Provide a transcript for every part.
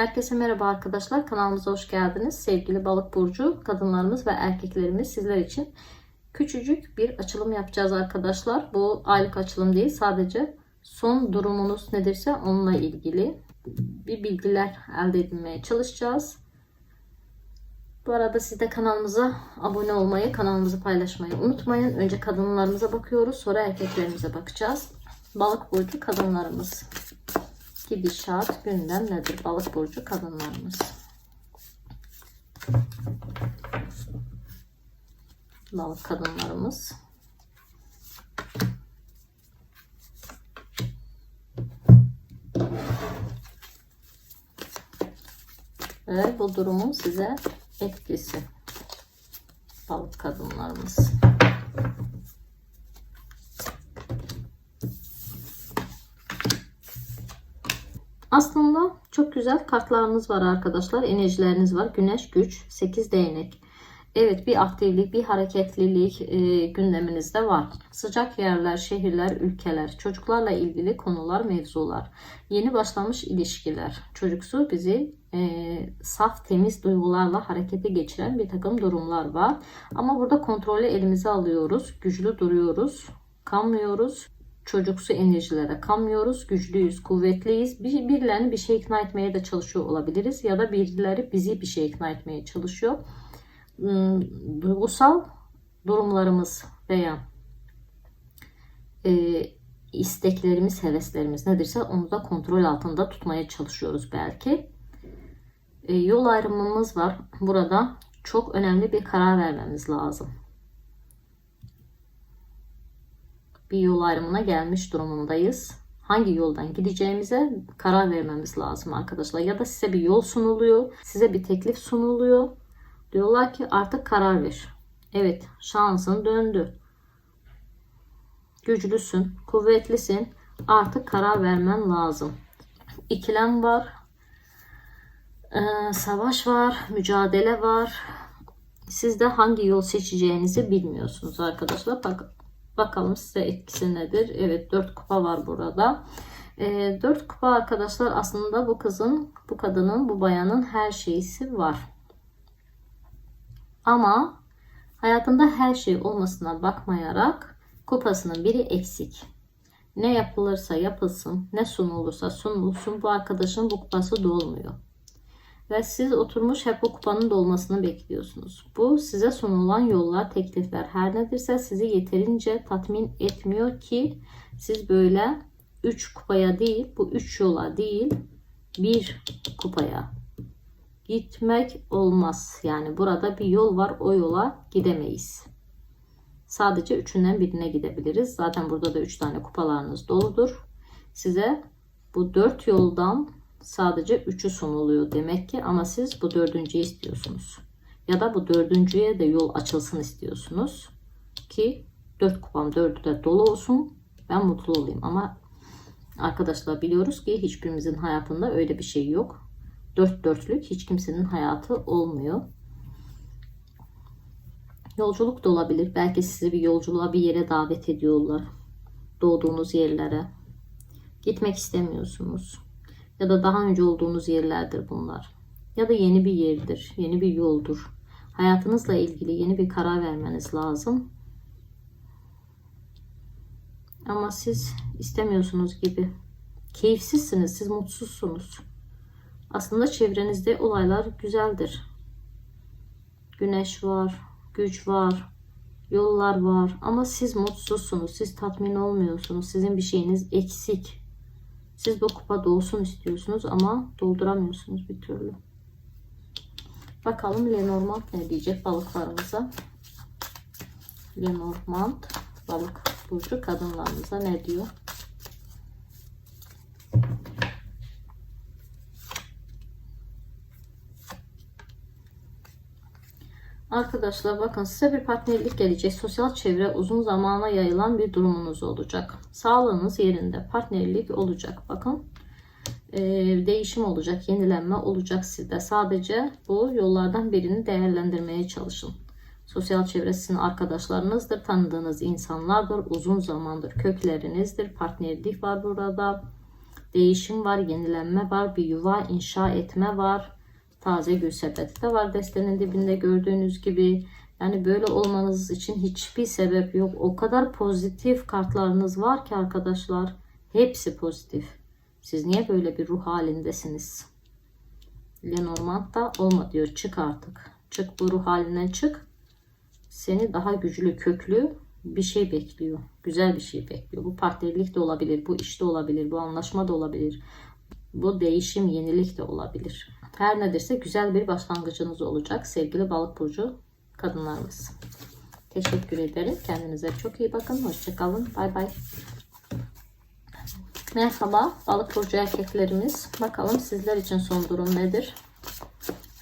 Herkese merhaba arkadaşlar. Kanalımıza hoş geldiniz. Sevgili balık burcu kadınlarımız ve erkeklerimiz sizler için küçücük bir açılım yapacağız arkadaşlar. Bu aylık açılım değil. Sadece son durumunuz nedirse onunla ilgili bir bilgiler elde edinmeye çalışacağız. Bu arada siz de kanalımıza abone olmayı, kanalımızı paylaşmayı unutmayın. Önce kadınlarımıza bakıyoruz, sonra erkeklerimize bakacağız. Balık burcu kadınlarımız. Gidişat, gündem nedir? Balık burcu kadınlarımız. Balık kadınlarımız. Ve bu durumun size etkisi. Balık kadınlarımız. Aslında çok güzel kartlarınız var arkadaşlar. Enerjileriniz var. Güneş, güç, 8 değnek. Evet bir aktiflik, bir hareketlilik e, gündeminizde var. Sıcak yerler, şehirler, ülkeler, çocuklarla ilgili konular, mevzular, yeni başlamış ilişkiler, çocuksu bizi e, saf, temiz duygularla harekete geçiren bir takım durumlar var. Ama burada kontrolü elimize alıyoruz, güçlü duruyoruz, kanmıyoruz çocuksu enerjilere kanmıyoruz. Güçlüyüz, kuvvetliyiz. Bir, birilerini bir şey ikna etmeye de çalışıyor olabiliriz. Ya da birileri bizi bir şey ikna etmeye çalışıyor. Hmm, duygusal durumlarımız veya e, isteklerimiz, heveslerimiz nedirse onu da kontrol altında tutmaya çalışıyoruz belki. E, yol ayrımımız var. Burada çok önemli bir karar vermemiz lazım. Bir yol ayrımına gelmiş durumundayız. Hangi yoldan gideceğimize karar vermemiz lazım arkadaşlar. Ya da size bir yol sunuluyor, size bir teklif sunuluyor. Diyorlar ki artık karar ver. Evet, şansın döndü. Güçlüsün, kuvvetlisin. Artık karar vermen lazım. İkilem var. Ee, savaş var, mücadele var. Siz de hangi yol seçeceğinizi bilmiyorsunuz arkadaşlar. Bak Bakalım size etkisi nedir? Evet 4 kupa var burada. E, 4 kupa arkadaşlar aslında bu kızın, bu kadının, bu bayanın her şeysi var. Ama hayatında her şey olmasına bakmayarak kupasının biri eksik. Ne yapılırsa yapılsın, ne sunulursa sunulsun bu arkadaşın bu kupası dolmuyor. Ve siz oturmuş hep o kupanın dolmasını bekliyorsunuz. Bu size sunulan yollar, teklifler her nedirse sizi yeterince tatmin etmiyor ki siz böyle 3 kupaya değil, bu 3 yola değil, bir kupaya gitmek olmaz. Yani burada bir yol var, o yola gidemeyiz. Sadece üçünden birine gidebiliriz. Zaten burada da üç tane kupalarınız doludur. Size bu dört yoldan sadece 3'ü sunuluyor demek ki ama siz bu dördüncüyü istiyorsunuz. Ya da bu dördüncüye de yol açılsın istiyorsunuz. Ki 4 kupam 4'ü de dolu olsun. Ben mutlu olayım ama arkadaşlar biliyoruz ki hiçbirimizin hayatında öyle bir şey yok. Dört dörtlük hiç kimsenin hayatı olmuyor. Yolculuk da olabilir. Belki sizi bir yolculuğa bir yere davet ediyorlar. Doğduğunuz yerlere. Gitmek istemiyorsunuz ya da daha önce olduğunuz yerlerdir bunlar. Ya da yeni bir yerdir, yeni bir yoldur. Hayatınızla ilgili yeni bir karar vermeniz lazım. Ama siz istemiyorsunuz gibi. Keyifsizsiniz, siz mutsuzsunuz. Aslında çevrenizde olaylar güzeldir. Güneş var, güç var, yollar var ama siz mutsuzsunuz, siz tatmin olmuyorsunuz. Sizin bir şeyiniz eksik. Siz bu kupa dolsun istiyorsunuz ama dolduramıyorsunuz bir türlü. Bakalım Lenormand ne diyecek balıklarımıza. Lenormand balık burcu kadınlarımıza ne diyor? Arkadaşlar bakın size bir partnerlik gelecek. Sosyal çevre uzun zamana yayılan bir durumunuz olacak. Sağlığınız yerinde. Partnerlik olacak. Bakın ee, değişim olacak. Yenilenme olacak sizde. Sadece bu yollardan birini değerlendirmeye çalışın. Sosyal çevresinin arkadaşlarınızdır. Tanıdığınız insanlardır. Uzun zamandır köklerinizdir. Partnerlik var burada. Değişim var, yenilenme var, bir yuva inşa etme var. Taze gül sepeti de var destenin dibinde gördüğünüz gibi. Yani böyle olmanız için hiçbir sebep yok. O kadar pozitif kartlarınız var ki arkadaşlar. Hepsi pozitif. Siz niye böyle bir ruh halindesiniz? Lenormand da olma diyor. Çık artık. Çık bu ruh halinden çık. Seni daha güçlü, köklü bir şey bekliyor. Güzel bir şey bekliyor. Bu partnerlik de olabilir. Bu iş de olabilir. Bu anlaşma da olabilir. Bu değişim, yenilik de olabilir. Her nedirse güzel bir başlangıcınız olacak sevgili balık burcu kadınlarımız. Teşekkür ederim. Kendinize çok iyi bakın. Hoşçakalın. Bay bay. Merhaba balık burcu erkeklerimiz. Bakalım sizler için son durum nedir?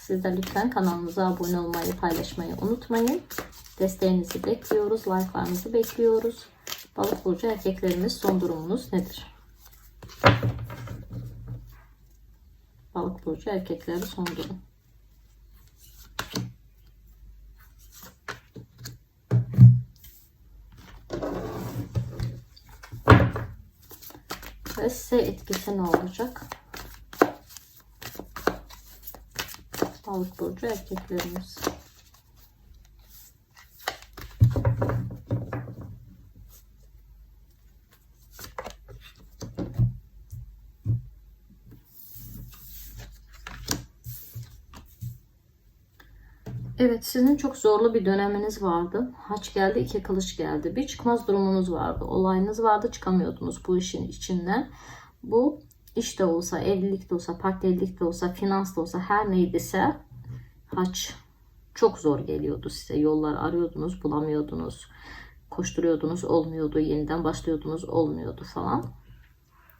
Siz de lütfen kanalımıza abone olmayı, paylaşmayı unutmayın. Desteğinizi bekliyoruz. Like'larınızı bekliyoruz. Balık burcu erkeklerimiz son durumunuz nedir? Balık burcu erkekleri son durum. Ve size etkisi ne olacak? Balık burcu erkeklerimiz. Evet sizin çok zorlu bir döneminiz vardı. Haç geldi, iki kılıç geldi. Bir çıkmaz durumunuz vardı. Olayınız vardı, çıkamıyordunuz bu işin içinden. Bu iş de olsa, evlilik de olsa, partnerlik de olsa, finans da olsa her neydiyse haç çok zor geliyordu size. Yollar arıyordunuz, bulamıyordunuz. Koşturuyordunuz, olmuyordu. Yeniden başlıyordunuz, olmuyordu falan.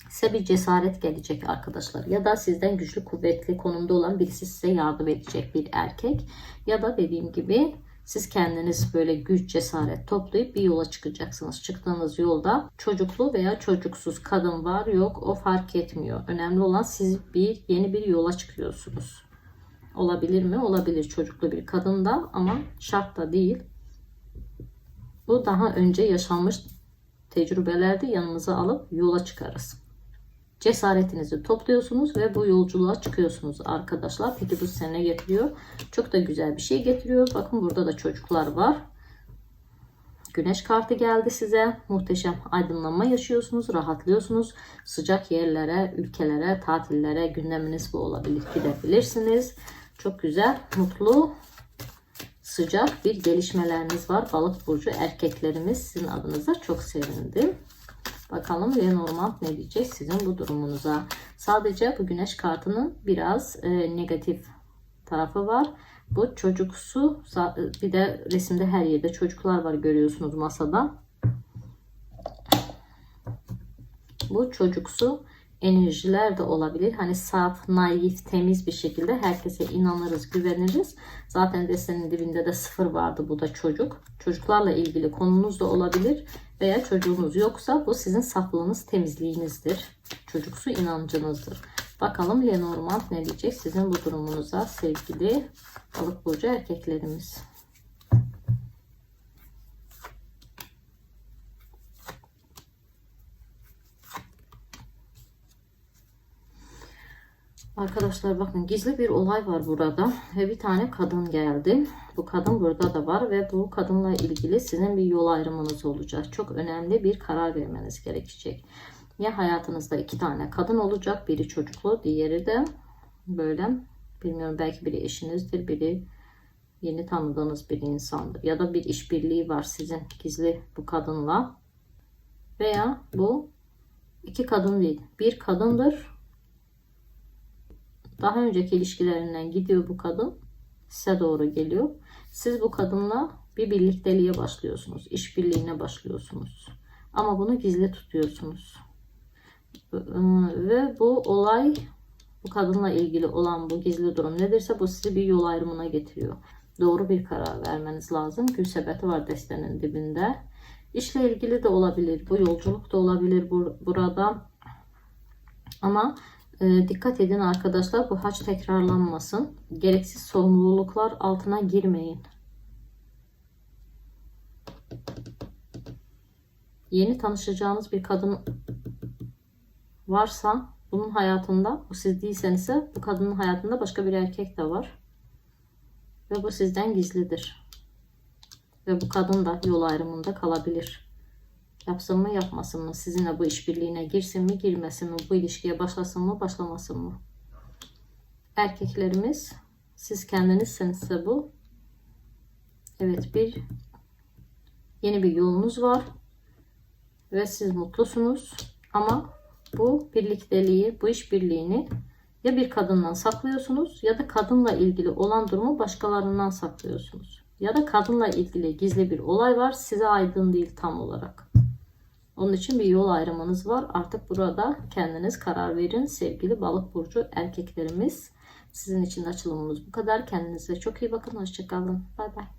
Size bir cesaret gelecek arkadaşlar. Ya da sizden güçlü, kuvvetli konumda olan birisi size yardım edecek bir erkek. Ya da dediğim gibi siz kendiniz böyle güç, cesaret toplayıp bir yola çıkacaksınız. Çıktığınız yolda çocuklu veya çocuksuz kadın var yok o fark etmiyor. Önemli olan siz bir yeni bir yola çıkıyorsunuz. Olabilir mi? Olabilir çocuklu bir kadın da ama şart da değil. Bu daha önce yaşanmış tecrübelerdi yanınıza alıp yola çıkarız. Cesaretinizi topluyorsunuz ve bu yolculuğa çıkıyorsunuz arkadaşlar. Peki bu size ne getiriyor? Çok da güzel bir şey getiriyor. Bakın burada da çocuklar var. Güneş kartı geldi size. Muhteşem aydınlanma yaşıyorsunuz, rahatlıyorsunuz. Sıcak yerlere, ülkelere, tatillere gündeminiz bu olabilir. Gidebilirsiniz. Çok güzel, mutlu, sıcak bir gelişmeleriniz var. Balık burcu erkeklerimiz sizin adınıza çok sevindim. Bakalım Lenormand ne diyecek sizin bu durumunuza. Sadece bu güneş kartının biraz e, negatif tarafı var. Bu çocuksu bir de resimde her yerde çocuklar var görüyorsunuz masada. Bu çocuksu enerjiler de olabilir. Hani saf, naif, temiz bir şekilde herkese inanırız, güveniriz. Zaten desenin dibinde de sıfır vardı. Bu da çocuk. Çocuklarla ilgili konunuz da olabilir. Veya çocuğunuz yoksa bu sizin saflığınız, temizliğinizdir. Çocuksu inancınızdır. Bakalım Lenormand ne diyecek sizin bu durumunuza sevgili balık burcu erkeklerimiz. Arkadaşlar bakın gizli bir olay var burada ve bir tane kadın geldi. Bu kadın burada da var ve bu kadınla ilgili sizin bir yol ayrımınız olacak. Çok önemli bir karar vermeniz gerekecek. Ya hayatınızda iki tane kadın olacak. Biri çocuklu, diğeri de böyle bilmiyorum belki biri eşinizdir, biri yeni tanıdığınız bir insandır. Ya da bir işbirliği var sizin gizli bu kadınla. Veya bu iki kadın değil. Bir kadındır daha önceki ilişkilerinden gidiyor bu kadın. Size doğru geliyor. Siz bu kadınla bir birlikteliğe başlıyorsunuz. işbirliğine başlıyorsunuz. Ama bunu gizli tutuyorsunuz. Ve bu olay bu kadınla ilgili olan bu gizli durum nedirse bu sizi bir yol ayrımına getiriyor. Doğru bir karar vermeniz lazım. Gül sepeti var destenin dibinde. İşle ilgili de olabilir. Bu yolculuk da olabilir burada. Ama e, dikkat edin arkadaşlar bu haç tekrarlanmasın. Gereksiz sorumluluklar altına girmeyin. Yeni tanışacağınız bir kadın varsa Bunun hayatında, bu siz değilsenizse bu kadının hayatında başka bir erkek de var. Ve bu sizden gizlidir. Ve bu kadın da yol ayrımında kalabilir. Yapsın mı yapmasın mı? Sizinle bu işbirliğine girsin mi girmesin mi? Bu ilişkiye başlasın mı başlamasın mı? Erkeklerimiz siz kendinizsenizse bu. Evet bir yeni bir yolunuz var. Ve siz mutlusunuz. Ama bu birlikteliği, bu işbirliğini ya bir kadından saklıyorsunuz ya da kadınla ilgili olan durumu başkalarından saklıyorsunuz. Ya da kadınla ilgili gizli bir olay var size aydın değil tam olarak. Onun için bir yol ayrımınız var. Artık burada kendiniz karar verin sevgili balık burcu erkeklerimiz. Sizin için açılımımız bu kadar. Kendinize çok iyi bakın. Hoşçakalın. Bay bay.